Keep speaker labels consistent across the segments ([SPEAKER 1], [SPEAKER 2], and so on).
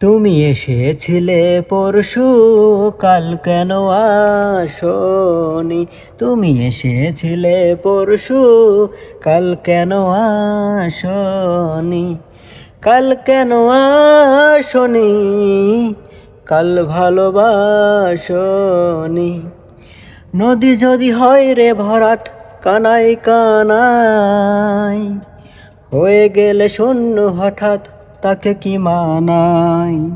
[SPEAKER 1] তুমি এসেছিলে পরশু, কাল কেন আসনি? তুমি এসেছিলে পরশু, কাল কেন আসনি? কাল কেন আসনি? কাল ভালোবাসনি? নদী যদি হয় রে ভরাট কানাই কানাই হয়ে গেলে শূন্য হঠাৎ তাকে কি মানাই?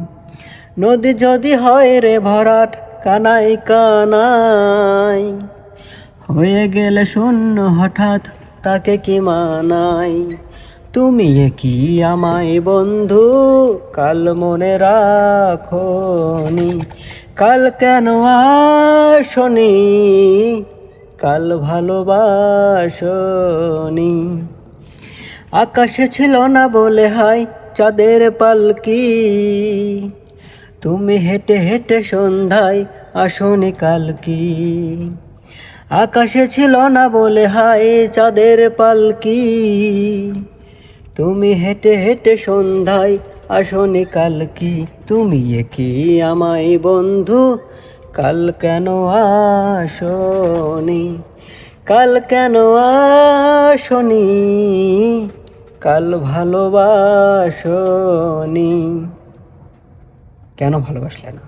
[SPEAKER 1] নদী যদি হয় রে ভরাট, কানাই কানাই। হয়ে গেলে শূন্য হঠাৎ তাকে কি মানাই? তুমি কি আমায় বন্ধু? কাল মনে রাখনি। কাল কেন আসনি? কাল ভালোবাসনি। আকাশে ছিল না বলে হাই চাঁদের পালকি। তুমি হেঁটে হেঁটে সন্ধ্যায় আসনি কালকি। আকাশে ছিল না বলে হায় চাঁদের পালকি। তুমি হেঁটে হেঁটে সন্ধ্যায় আসনি কালকি। তুমি কি আমায় বন্ধু? কাল কেন আসনি কাল কেন আসনি কাল ভালোবাসনি। কেন ভালোবাসলে না?